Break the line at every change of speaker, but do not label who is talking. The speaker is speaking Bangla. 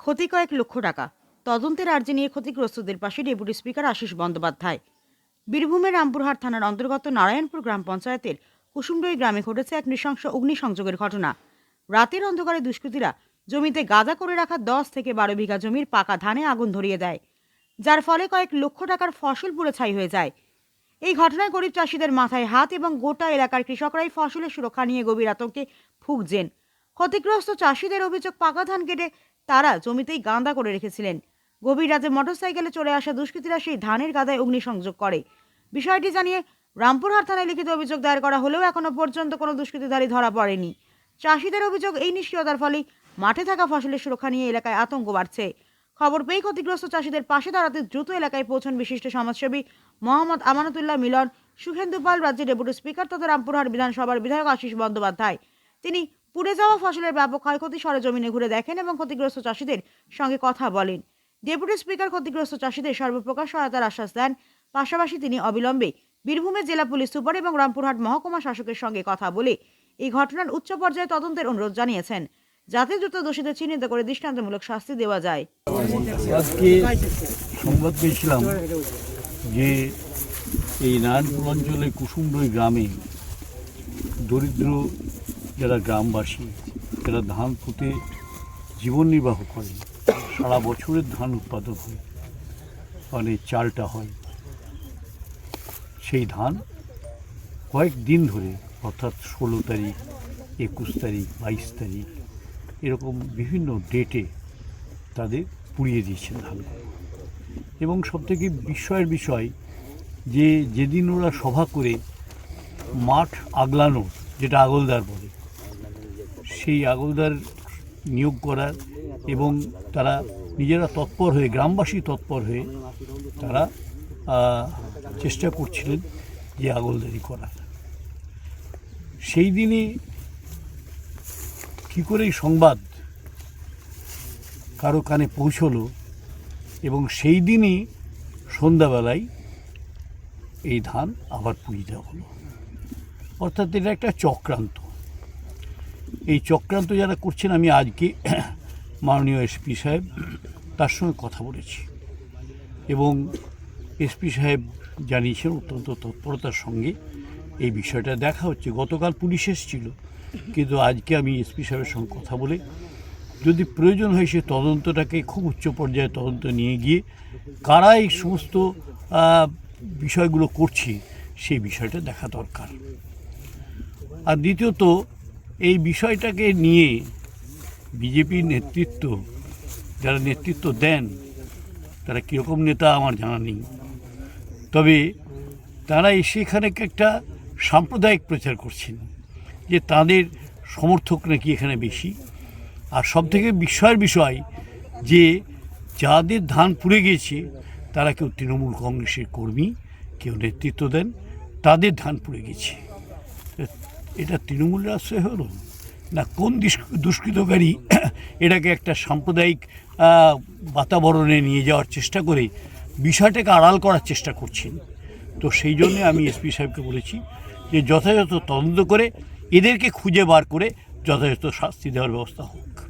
ক্ষতি কয়েক লক্ষ টাকা। তদন্তের আর্জি নিয়ে ক্ষতিগ্রস্তদের পাশে ডেপুটি স্পিকার আশিস বন্দ্যোপাধ্যায়। বীরভূমের রামপুরহাট থানার অন্তর্গত নারায়ণপুর গ্রাম পঞ্চায়েতের কুসুমডই গ্রামে ঘটেছে এক নৃশংস অগ্নিসংযোগের ঘটনা। রাতের অন্ধকারে দুষ্কৃতীরা জমিতে গাদা করে রাখা দশ থেকে বারো বিঘা জমির পাকা ধানে আগুন ধরিয়ে দেয়, যার ফলে কয়েক লক্ষ টাকার ফসল পুরো ছাই হয়ে যায়। এই ঘটনায় গরিব চাষিদের মাথায় হাত এবং গোটা এলাকার কৃষকরাই ফসলের সুরক্ষা নিয়ে গভীর আতঙ্কে ভুগছেন। ক্ষতিগ্রস্ত চাষিদের অভিযোগ পাকা ধান কেটে তারা জমিতেই গাঁদা করে রেখেছিলেন। গভীর রাতে মোটরসাইকেলে চলে আসা দুষ্কৃতীরা সেই ধানের গাদায় অগ্নিসংযোগ করে। বিষয়টি জানিয়ে রামপুরহাট থানায় লিখিত অভিযোগ দায়ের করা হলেও এখনও পর্যন্ত কোনো দুষ্কৃতীধারী ধরা পড়েনি। চাষিদের অভিযোগ এই নিষ্ক্রিয়তার ফলে মাঠে থাকা ফসলের সুরক্ষা নিয়ে এলাকায় আতঙ্ক বাড়ছে। খবর পেয়ে ক্ষতিগ্রস্ত চাষিদের পাশে দাঁড়াতে দ্রুত এলাকায় পৌঁছন বিশিষ্ট সমাজসেবী মোহাম্মদ আমানতুল্লাহ মিলন। সুখেন্দু পাল, রাজ্যের ডেপুটি স্পিকার তথা রামপুরহাট বিধানসভার বিধায়ক আশিস বন্দ্যোপাধ্যায়। তিনি পুড়ে যাওয়া ফসলের ব্যাপক ক্ষয়ক্ষতি সরেজমিনে ঘুরে দেখেন এবং ক্ষতিগ্রস্ত চাষিদের সঙ্গে কথা বলেন। ডেপুটি স্পিকার ক্ষতিগ্রস্ত চাষিদের সর্বপ্রকার সহায়তার আশ্বাস দেন। পাশাপাশি তিনি অবিলম্বে বীরভূমের জেলা পুলিশ সুপার এবং রামপুরহাট মহকুমা শাসকের সঙ্গে কথা বলে এই ঘটনার উচ্চ পর্যায়ে তদন্তের অনুরোধ জানিয়েছেন। যাতে দ্রুত দোষীদের চিহ্নিত করে দৃষ্টান্তমূলক শাস্তি দেওয়া যায়।
আজকে সংবাদ পেয়েছিলাম যে এই নারায়ণপুর অঞ্চলে কুসুমডই গ্রামে দরিদ্র যারা গ্রামবাসী, যারা ধান পুঁতে জীবন নির্বাহ করে, সারা বছরের ধান উৎপাদন হয় মানে চালটা হয়। সেই ধান কয়েক দিন ধরে, অর্থাৎ ষোলো তারিখ, একুশ তারিখ, বাইশ তারিখ, এরকম বিভিন্ন ডেটে তাদের পুড়িয়ে দিয়েছেন ধানগুলো। এবং সবথেকে বিস্ময়ের বিষয় যে, যেদিন ওরা সভা করে মাঠ আগলানো যেটা আগলদার বলে সেই আগলদার নিয়োগ করার এবং তারা নিজেরা তৎপর হয়ে, গ্রামবাসী তৎপর হয়ে তারা চেষ্টা করছিলেন যে আগলদারি করার। সেই দিনই কী করে সংবাদ কারও কানে পৌঁছলো এবং সেই দিনই সন্ধ্যাবেলায় এই ধান আবার পুড়িয়ে দেওয়া হলো। অর্থাৎ এটা একটা চক্রান্ত। এই চক্রান্ত যারা করছেন, আমি আজকে মাননীয় এসপি সাহেব তার সঙ্গে কথা বলেছি। এবং এসপি সাহেব জানিয়েছেন অত্যন্ত তৎপরতার সঙ্গে এই বিষয়টা দেখা হচ্ছে। গতকাল পুলিশ এসেছিল, কিন্তু আজকে আমি এসপি সাহেবের সঙ্গে কথা বলে যদি প্রয়োজন হয় সে তদন্তটাকে খুব উচ্চ পর্যায়ে তদন্ত নিয়ে গিয়ে কারা এই সমস্ত বিষয়গুলো করছে সেই বিষয়টা দেখা দরকার। আর দ্বিতীয়ত এই বিষয়টাকে নিয়ে বিজেপির নেতৃত্ব, যারা নেতৃত্ব দেন, তারা কীরকম নেতা আমার জানা নেই। তবে তারা এসে এখানে একটা সাম্প্রদায়িক প্রচার করছেন, যে তাদের সমর্থক নাকি এখানে বেশি। আর সবথেকে বিস্ময়ের বিষয়, যে যাদের ধান পুড়ে গিয়েছে, তারা কেউ তৃণমূল কংগ্রেসের কর্মী, কেউ নেতৃত্ব দেন, তাদের ধান পুড়ে গেছে এটা তৃণমূলের আশ্রয় হলো? না কোন দুষ্কৃতকারী এটাকে একটা সাম্প্রদায়িক বাতাবরণে নিয়ে যাওয়ার চেষ্টা করে বিষয়টাকে আড়াল করার চেষ্টা করছেন? তো সেই জন্যে আমি এসপি সাহেবকে বলেছি যে যথাযথ তদন্ত করে এদেরকে খুঁজে বার করে যথাযথ শাস্তি দেওয়ার ব্যবস্থা হোক।